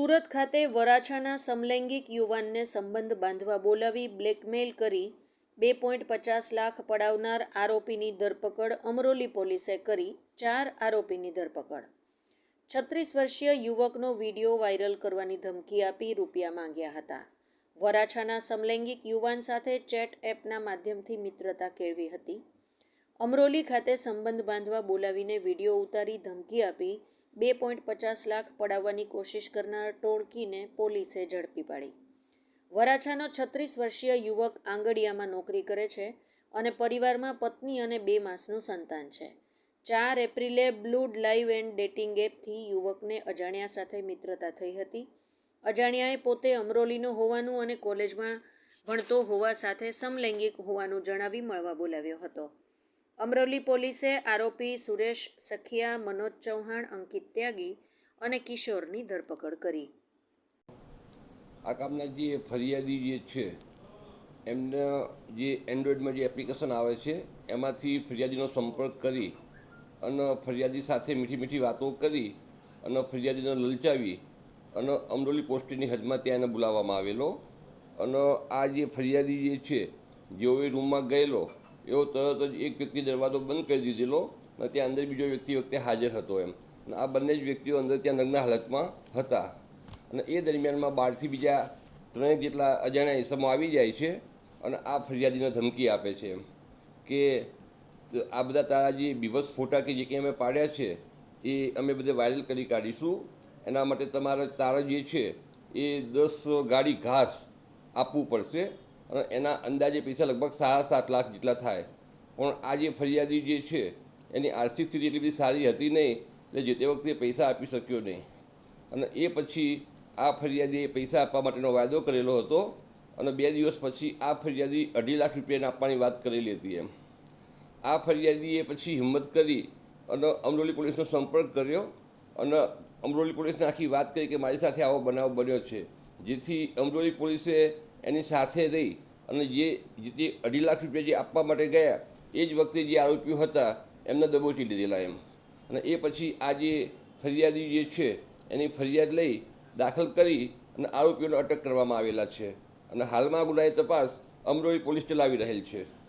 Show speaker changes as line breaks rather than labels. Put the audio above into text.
સુરત ખાતે વરાછાના સમલૈંગિક યુવાનને સંબંધ બાંધવા બોલાવી બ્લેકમેલ કરી બે પોઈન્ટ પચાસ લાખ પડાવનાર આરોપીની ધરપકડ અમરોલી પોલીસે કરી ચાર આરોપીની ધરપકડ. છત્રીસ વર્ષીય યુવકનો વીડિયો વાયરલ કરવાની ધમકી આપી રૂપિયા માંગ્યા હતા. વરાછાના સમલૈંગિક યુવાન સાથે ચેટ એપના માધ્યમથી મિત્રતા કેળવી હતી. અમરોલી ખાતે સંબંધ બાંધવા બોલાવીને વીડિયો ઉતારી ધમકી આપી બે પોઈન્ટ પચાસ લાખ પડાવવાની કોશિશ કરનાર ટોળકીને પોલીસે ઝડપી પાડી. વરાછાનો છત્રીસ વર્ષીય યુવક આંગડિયામાં નોકરી કરે છે અને પરિવારમાં પત્ની અને બે માસનું સંતાન છે. ચાર એપ્રિલે બ્લૂડ લાઈવ એન્ડ ડેટિંગ એપથી યુવકને અજાણ્યા સાથે મિત્રતા થઈ હતી. અજાણ્યાએ પોતે અમરોલીનો હોવાનું અને કોલેજમાં ભણતો હોવા સાથે સમલૈંગિક હોવાનું જણાવી મળવા બોલાવ્યો હતો. અમરોલી પોલીસે આરોપી સુરેશ સખિયા, મનોજ ચૌહાણ, અંકિત ત્યાગી અને કિશોરની ધરપકડ કરી.
આ કામના જે ફરિયાદી જે છે, એમને જે એન્ડ્રોઈડમાં જે એપ્લિકેશન આવે છે, એમાંથી ફરિયાદીનો સંપર્ક કરી અને ફરિયાદી સાથે મીઠી મીઠી વાતો કરી અને ફરિયાદીને લલચાવી અને અમરોલી પોસ્ટની હદમાં ત્યાં એને બોલાવવામાં આવેલો. અને આ જે ફરિયાદી જે છે જેવો એ રૂમમાં ગયેલો એવો તરત જ એક વ્યક્તિ દરવાજો બંધ કરી દીધેલો અને ત્યાં અંદર બીજો વ્યક્તિ વખતે હાજર હતો એમ. અને આ બંને જ વ્યક્તિઓ અંદર ત્યાં નગ્ન હાલતમાં હતા. અને એ દરમિયાનમાં બહારથી બીજા ત્રણેક જેટલા અજાણ્યા ઇસમો આવી જાય છે અને આ ફરિયાદીને ધમકી આપે છે એમ. કે આ બધા તારા જે બીભત્સ ફોટા કે જે કંઈ અમે પાડ્યા છે, એ અમે બધે વાયરલ કરી કાઢીશું. એના માટે તમારે તારા જે છે, એ દસ ગાડી ઘાસ આપવું પડશે. અને એના અંદાજે પૈસા લગભગ સાડા સાત લાખ જેટલા થાય. પણ આ જે ફરિયાદી જે છે, એની આર્થિક સ્થિતિ એટલી બધી સારી હતી નહીં, એટલે જે તે વખતે પૈસા આપી શક્યો નહીં. અને એ પછી આ ફરિયાદીએ પૈસા આપવા માટેનો વાયદો કરેલો હતો અને બે દિવસ પછી આ ફરિયાદી અઢી લાખ રૂપિયાને આપવાની વાત કરેલી હતી એમ. આ ફરિયાદીએ પછી હિંમત કરી અને અમરોલી પોલીસનો સંપર્ક કર્યો અને અમરોલી પોલીસને આખી વાત કરી કે મારી સાથે આવો બનાવ બન્યો છે. જેથી અમરોલી પોલીસે એની સાથે રહી અને જે જે અઢી લાખ રૂપિયા જે આપવા માટે ગયા, એ જ વખતે જે આરોપીઓ હતા, એમને દબોચી લીધેલા એમ. અને એ પછી આ જે ફરિયાદી જે છે, એની ફરિયાદ લઈ દાખલ કરી અને આરોપીઓને અટક કરવામાં આવેલા છે. અને હાલમાં ગુનાની તપાસ અમરોલી પોલીસ ચલાવી રહેલ છે.